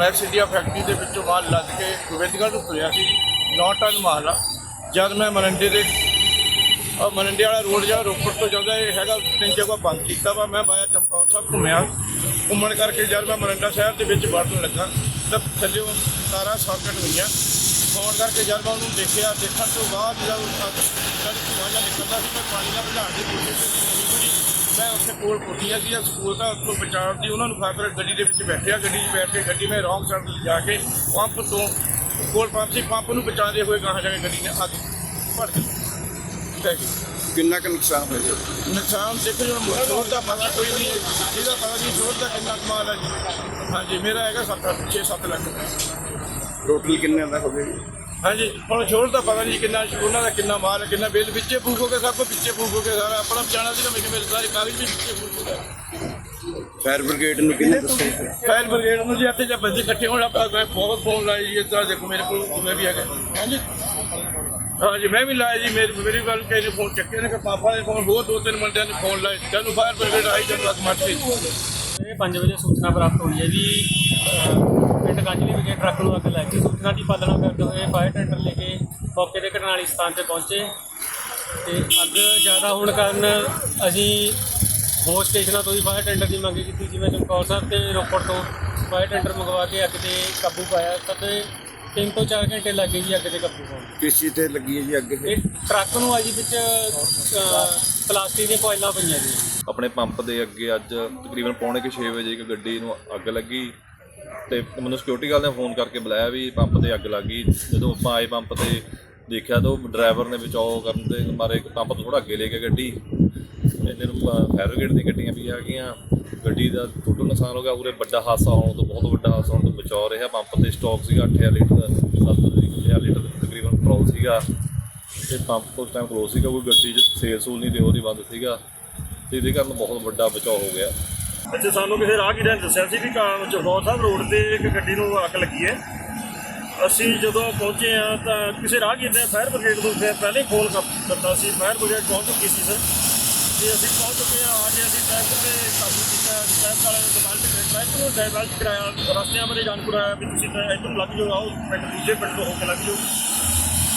Max India factory ਦੇ ਵਿੱਚੋਂ ਮਾਲ ਲੱਦ ਕੇ ਗੋਬਿੰਦਗੜ੍ਹ ਨੂੰ ਤੁਰਿਆ ਸੀ। 9 ਟਨ ਮਾਲ ਆ। ਜਦ ਮੈਂ ਮਰੰਡੇ ਦੇ ਅਹ ਮਰੰਡੇ ਵਾਲਾ ਰੋਡ ਜਿਹੜਾ ਰੋਪੜ ਤੋਂ ਜਾਂਦਾ, ਇਹ ਹੈਗਾ ਤਿੰਨ ਜਗ੍ਹਾ ਬੰਦ ਕੀਤਾ ਵਾ। ਮੈਂ ਬਾਇਆ ਚਮਕੌਰ ਸਾਹਿਬ ਘੁੰਮਿਆ। ਘੁੰਮਣ ਕਰਕੇ ਜਦ ਮੈਂ ਮਰੰਡਾ ਸ਼ਹਿਰ ਦੇ ਵਿੱਚ ਵੜਨ ਲੱਗਾ, ਤਾਂ ਥੱਲੇ ਸਾਰਾ ਸਾਕਟ ਹੋਈਆਂ। ਫੋਨ ਕਰਕੇ ਜਦ ਮੈਂ ਉਹਨੂੰ ਦੇਖਿਆ, ਦੇਖਣ ਤੋਂ ਬਾਅਦ ਜਦ ਜਦ ਧੂੰਆਂ ਜਿਹਾ ਨਿਕਲਦਾ ਸੀ, ਮੈਂ ਪਾਣੀ ਨਾਲ ਬੁਝਾਉਣ ਦੀ ਕੋਸ਼ਿਸ਼ ਮੈਂ ਉੱਥੇ ਕੋਲ ਪੁੱਟੀਆਂ ਸੀ ਸਕੂਲ ਦਾ ਉੱਥੋਂ ਬਚਾਉਣ ਦੀ ਉਹਨਾਂ ਨੂੰ ਫਾਦਰ ਗੱਡੀ ਦੇ ਵਿੱਚ ਬੈਠਿਆ ਗੱਡੀ 'ਚ ਬੈਠ ਕੇ ਗੱਡੀ ਮੈਂ ਰੌਂਗ ਸਾਈਡ ਤੇ ਜਾ ਕੇ ਪੰਪ ਤੋਂ ਕੋਲ ਪੰਪ ਸੀ ਪੰਪ ਨੂੰ ਬਚਾਉਂਦੇ ਹੋਏ ਗਾਹਾਂ ਜਾ ਕੇ ਗੱਡੀ ਨੇ ਅੱਗ ਭੜ ਗਈ ਕਿੰਨਾ ਕੁ ਨੁਕਸਾਨ ਹੋਇਆ ਨੁਕਸਾਨ ਦੇਖੋ ਜੀ ਮੋਟਰ ਦਾ ਪਤਾ ਕੋਈ ਨਹੀਂ ਹੈ। ਇਹਦਾ ਪਤਾ ਨਹੀਂ ਸ਼ੋਰ ਦਾ ਕਿੰਨਾ ਕਮਾਲ ਹੈ ਜੀ। ਹਾਂਜੀ ਮੇਰਾ ਹੈਗਾ 7 6-7 ਲੱਖ ਟੋਟਲ ਕਿੰਨੇ ਦਾ ਹੋ ਗਿਆ ਹਾਂਜੀ ਹੁਣ ਸ਼ੋਰ ਦਾ ਪਤਾ ਨਹੀਂ ਕਿੰਨਾ ਉਹਨਾਂ ਦਾ ਕਿੰਨਾ ਮਾਲ ਹੈ ਕਿੰਨਾ ਬਿੱਲ ਵਿੱਚੇ ਫੂਕੋਗੇ ਸਭ ਕੁਝ ਵਿੱਚੇ ਫੂਕੋਗੇ ਸਾਰਾ ਆਪਣਾ ਬਚਾਣਾ ਸੀ ਨਾ ਮੈਨੂੰ ਮੇਰੇ ਸਾਰੇ ਕਾਗਜ਼ ਵੀ ਵਿੱਚੇ ਫੂਕੋਗੇ ਫਾਇਰ ਬ੍ਰਿਗੇਡ ਨੂੰ ਕਿੰਨੇ ਦੱਸਿਆ ਫਾਇਰ ਬ੍ਰਿਗੇਡ ਨੂੰ ਜੀ ਇੱਥੇ ਜਦ ਬੰਦੇ ਇਕੱਠੇ ਹੋਣ ਆਪਾਂ ਮੈਂ ਬਹੁਤ ਫੋਨ ਲਾਏ ਜੀ ਇੱਦਾਂ ਦੇਖੋ ਮੇਰੇ ਕੋਲ ਮੈਂ ਵੀ ਹੈਗਾ ਹਾਂਜੀ। ਹਾਂਜੀ ਮੈਂ ਵੀ ਲਾਇਆ ਜੀ ਮੇਰੀ ਮੇਰੀ ਗੱਲ ਕਿਸੇ ਨੇ ਫੋਨ ਚੱਕੇ ਨੇ ਕਿ ਪਾਪਾ ਨੇ ਫੋਨ ਹੋਰ ਦੋ ਤਿੰਨ ਬੰਦਿਆਂ ਨੇ ਫੋਨ ਲਾਏ ਜਦੋਂ ਫਾਇਰ ਬ੍ਰਿਗੇਡ ਆਈ ਜਦੋਂ ਅੱਗ ਮੱਚ ਗਈ ਇਹ 5 ਵਜੇ ਸੂਚਨਾ ਪ੍ਰਾਪਤ ਹੋਈ ਹੈ ਜੀ ਪਿੰਡ ਕਾਂਜਲੀ ਵਿਖੇ ਟਰੱਕ ਨੂੰ ਅੱਗ ਲੱਗ ਗਈ ਸੂਚਨਾ ਦੀ ਪਾਲਣਾ ਹੋਏ ਫਾਇਰ ਟੈਂਡਰ ਲੈ ਕੇ ਮੌਕੇ ਦੇ ਘਟਨਾ ਵਾਲੀ ਸਥਾਨ ਤੇ ਪਹੁੰਚੇ ਤੇ ਅੱਗ ਜ਼ਿਆਦਾ ਹੋਣ ਕਾਰਨ ਅਸੀਂ ਹੋਰ ਸਟੇਸ਼ਨਾਂ ਤੋਂ ਵੀ ਫਾਇਰ ਟੈਂਡਰ ਦੀ ਮੰਗ ਕੀਤੀ ਜਿਵੇਂ ਚਮਕੌਰ ਸਾਹਿਬ ਤੇ ਰੋਪੜ ਤੋਂ ਫਾਇਰ ਟੈਂਡਰ ਮੰਗਵਾ ਕੇ ਅੱਗ ਤੇ ਕਾਬੂ ਪਾਇਆ ਤਦ ਤਿੰਨ ਤੋਂ 4 ਘੰਟੇ ਲੱਗੇ ਜੀ ਅੱਗ ਤੇ ਕਾਬੂ ਪਾਉਣ। ਕਿਸ ਚੀਜ਼ ਤੇ ਲੱਗੀ ਹੈ ਜੀ ਅੱਗ ਇਹ? ਟਰੱਕ ਨੂੰ ਅੱਜ ਵਿੱਚ ਅਹ, ਪਲਾਸਟਿਕ ਦੀਆਂ ਕੋਇਲਾਂ ਪਈਆਂ ਜੀ ਆਪਣੇ ਪੰਪ ਦੇ ਅੱਗੇ ਅੱਜ ਤਕਰੀਬਨ ਪੌਣੇ ਕੁ 6 ਵਜੇ ਇੱਕ ਗੱਡੀ ਨੂੰ ਅੱਗ ਲੱਗੀ ਤੇ ਮੈਨੂੰ ਸਿਕਿਉਰਿਟੀ ਵਾਲਿਆਂ ਨੇ ਫੋਨ ਕਰਕੇ ਬੁਲਾਇਆ ਵੀ ਪੰਪ ਤੇ ਅੱਗ ਲੱਗ ਗਈ। ਜਦੋਂ ਆਪਾਂ ਆਏ ਪੰਪ ਤੇ ਦੇਖਿਆ ਤਾਂ ਉਹ ਡਰਾਈਵਰ ਨੇ ਬਚਾਓ ਕਰਨ ਦੇ ਮਾਰੇ ਪੰਪ ਤੋਂ ਥੋੜਾ ਅੱਗੇ ਲੈ ਕੇ ਗੱਡੀ। ਇਹਨੇ ਨੂੰ ਫਾਇਰ ਬ੍ਰਿਗੇਡ ਦੀਆਂ ਗੱਡੀਆਂ ਵੀ ਆ ਗਈਆਂ। ਗੱਡੀ ਦਾ ਟੋਟਲ ਨੁਕਸਾਨ ਹੋ ਗਿਆ। ਉਰੇ ਵੱਡਾ ਹਾਦਸਾ ਹੋਣ ਤੋਂ, ਬਹੁਤ ਵੱਡਾ ਹਾਦਸਾ ਹੋਣ ਤੋਂ ਬਚਾਅ ਰਿਹਾ। ਪੰਪ ਤੇ ਸਟਾਕ ਸੀਗਾ 8000 ਲੀਟਰ ਦਾ 7000 ਲੀਟਰ ਤਕਰੀਬਨ ਪੈਟਰੋਲ ਸੀਗਾ। ਤੇ ਪੰਪ ਉਸ ਟਾਈਮ ਕਲੋਜ਼ ਸੀਗਾ, ਕੋਈ ਗੱਡੀ 'ਚ ਸੇਲ ਸੂਲ ਨਹੀਂ ਤੇ ਉਹਦੀ ਬੰਦ ਸੀਗਾ। ਤੇ ਇਹਦੇ ਕਾਰਨ ਬਹੁਤ ਵੱਡਾ ਬਚਾਅ ਹੋ ਗਿਆ। ਅੱਛਾ ਸਾਨੂੰ ਕਿਸੇ ਰਾਹਗੀਰ ਨੇ ਦੱਸਿਆ ਸੀ ਵੀ ਕਾਮ ਚੌਗੌਰ ਸਾਹਿਬ ਰੋਡ ਤੇ ਇੱਕ ਗੱਡੀ ਨੂੰ ਅੱਗ ਲੱਗੀ ਹੈ। ਅਸੀਂ ਜਦੋਂ ਪਹੁੰਚੇ ਆ ਤਾਂ ਕਿਸੇ ਰਾਹਗੀਰ ਨੇ ਫਾਇਰ ਬ੍ਰਿਗੇਡ ਨੂੰ ਫਿਰ ਪਹਿਲੇ ਫੋਨ ਕਰ ਦਿੱਤਾ ਸੀ। ਫਾਇਰ ਬ੍ਰਿਗੇਡ ਪਹੁੰਚ ਚੁੱਕੀ ਸੀ, ਸਰ। ਤੇ ਅਸੀਂ ਪਹੁੰਚ ਚੁੱਕੇ ਆ ਕੇ ਅਸੀਂ ਟ੍ਰੈਫਿਕ ਤੇ ਕਾਬੂ ਕੀਤਾ। ਟ੍ਰੈਫਿਕ ਵਾਲਿਆਂ ਨੇ ਡਿਵੈਲਟ ਟ੍ਰੈਫਿਕ ਨੂੰ ਡਾਇਵਰਟ ਕਰਾਇਆ, ਰਸਤਿਆਂ ਬਾਰੇ ਜਾਣ ਕਰਾਇਆ ਵੀ ਤੁਸੀਂ ਤਾਂ ਇੱਧਰ ਲੱਗ ਜਾਓ, ਆਓ ਪਿੰਡ, ਦੂਜੇ ਪਿੰਡ ਤੋਂ ਹੋ ਕੇ ਲੱਗ ਜਾਓ।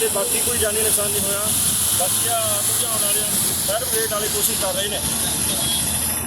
ਤੇ ਬਾਕੀ ਕੋਈ ਜਾਨੀ ਨੁਕਸਾਨ ਨਹੀਂ ਹੋਇਆ। ਬਾਕੀ ਆ ਬੁਝਾਉਣ ਵਾਲਿਆਂ ਫਾਇਰ ਬ੍ਰਿਗੇਡ ਵਾਲੇ ਕੋਸ਼ਿਸ਼ ਕਰ ਰਹੇ ਨੇ।